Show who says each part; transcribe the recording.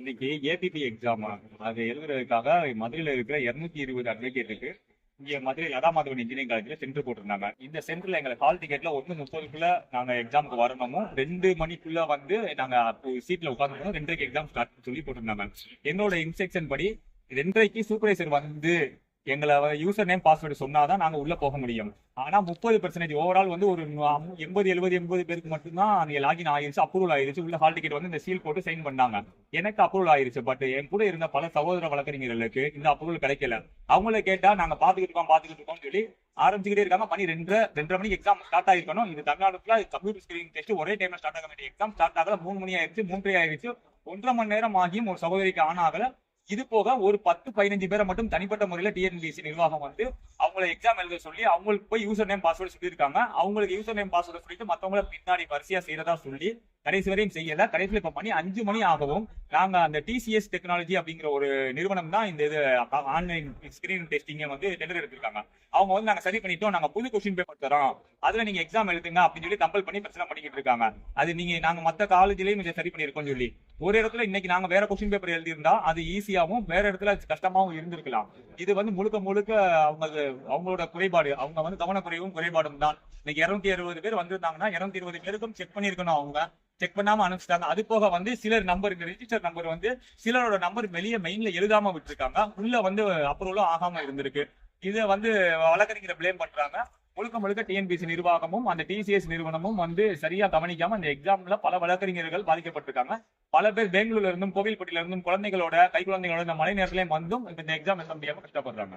Speaker 1: இன்னைக்கு ABP exam அது எழுதுறதுக்காக மதுரையில இருக்கிற இருநூத்தி இருபது அட்வொகேட்டுக்கு இங்க மதுரை லதா மாதவன் இன்ஜினியரிங் காலேஜ்ல சென்டர் போட்டிருந்தாங்க. இந்த சென்டர்ல எங்களுக்கு ஹால் டிக்கெட்ல ஒன்னு முப்பதுக்குள்ள நாங்க எக்ஸாமுக்கு வரணுமோ ரெண்டு மணிக்குள்ள வந்து நாங்க சீட்ல உட்காந்துக்கணும் ரெண்டரைக்கு எக்ஸாம் ஸ்டார்ட் சொல்லி போட்டிருந்தாங்க. என்னோட இன்ஸ்ட்ரக்ஷன் படி ரெண்டரைக்கு சூப்பர்வைசர் வந்து எங்களை யூசர் நேம் பாஸ்வேர்டு சொன்னாதான் நாங்க உள்ள போக முடியும். ஆனா முப்பது பெர்சன்டேஜ் ஓவரால் வந்து ஒரு எண்பது எழுபது எண்பது பேருக்கு மட்டும்தான் நீங்க லாகின் ஆயிருச்சு அப்ரூவல் ஆயிருச்சு. உள்ள ஹால் டிக்கெட் வந்து இந்த சீல் போட்டு சைன் பண்ணாங்க. எனக்கு அப்ரூவல் ஆயிருச்சு பட் என் கூட இருந்த பல சகோதர வழக்கறிஞர்களுக்கு இந்த அப்ரூவல் கிடைக்கல. அவங்கள கேட்டா நாங்க பாத்துக்கிட்டு இருக்கோம் பாத்துக்கிட்டு இருக்கோம்னு சொல்லி ஆரம்பிச்சுக்கிட்டே இருக்காங்க. மணி ரெண்டரை ரெண்டரை மணிக்கு எக்ஸாம் ஸ்டார்ட் ஆயிருக்கணும். இது தமிழ்நாடுல கம்ப்யூட்டர் ஸ்கிரீனிங் டெஸ்ட் ஒரே டைம்ல ஸ்டார்ட் ஆக வேண்டிய எக்ஸாம் ஸ்டார்ட் ஆகல மூணு மணி ஆயிருச்சு மூன்றரை ஆயிருச்சு. ஒன்றரை மணி நேரம் ஆகியும் ஒரு சகோதரிக்கு ஆன் ஆகல. இது போக ஒரு பத்து பதினஞ்சு பேரை மட்டும் தனிப்பட்ட முறையில டிஎன்பிசி நிர்வாகம் வந்து அவங்கள எக்ஸாம் எழுத சொல்லி அவங்களுக்கு போய் யூசர் நேம் பாஸ்வேர்டு சொல்லியிருக்காங்க. அவங்களுக்கு யூசர் நேம் பாஸ்வேர்டு சொல்லிட்டு மத்தவங்களை பின்னாடி வரிசையா செய்யறதா சொல்லி கடைசி வரையும் செய்யல. கடைசியில் இப்ப மணி அஞ்சு மணி ஆகவும் நாங்க அந்த டிசிஎஸ் டெக்னாலஜி அப்படிங்கிற ஒரு நிறுவனம் தான் இந்த இது ஆன்லைன் ஸ்கிரீன் டெஸ்டிங்க வந்து டெண்டர் எடுத்திருக்காங்க. அவங்க வந்து நாங்க சரி பண்ணிட்டோம் நாங்க புது கொஸ்டின் பேப்பர் தரோம் அதுல நீங்க எக்ஸாம் எழுதுங்க அப்படின்னு சொல்லி கம்பல் பண்ணி பிரச்சனை பண்ணிக்கிட்டு இருக்காங்க. அது நீங்க நாங்க மத்த காலேஜ்லயும் இதை சரி பண்ணிருக்கோம் சொல்லி. ஒரு இடத்துல இன்னைக்கு நாங்க வேற கொஸ்டின் பேப்பர் எழுதியிருந்தா அது ஈஸியாவும் வேற இடத்துல அது கஷ்டமாவும் இருந்திருக்கலாம். இது வந்து முழுக்க முழுக்க அவங்க அவங்களோட குறைபாடு அவங்க வந்து கவனக்குறைவும் குறைபாடும் தான். இன்னைக்கு இருநூத்தி அறுபது பேர் வந்திருந்தாங்கன்னா இருநூத்தி இருபது பேருக்கும் செக் பண்ணிருக்கணும் அவங்க. செக் பண்ணாம அனுப்பிச்சிட்டாங்க. அது போக வந்து சிலர் நம்பர் இந்த ரிஜிஸ்டர் நம்பர் வந்து சிலரோட நம்பர் வெளியே மெயின்ல எழுதாம விட்டுருக்காங்க. உள்ள வந்து அப்ரூவலும் ஆகாம இருந்திருக்கு. இதை வந்து வழக்கறிஞரை பிளேம் பண்றாங்க. முழுக்க முழுக்க டிஎன்பிசி நிர்வாகமும் அந்த டிசிஎஸ் நிறுவனமும் வந்து சரியா கவனிக்காம அந்த எக்ஸாம்ல பல வழக்கறிஞர்கள் பாதிக்கப்பட்டிருக்காங்க. பல பேர் பெங்களூர்ல இருந்தும் கோவில்பட்டியில இருந்தும் குழந்தைகளோட கை குழந்தைகளோட இந்த மழை நேரத்திலையும் வந்தும் இந்த எக்ஸாம் எழுத முடியாம கஷ்டப்படுறாங்க.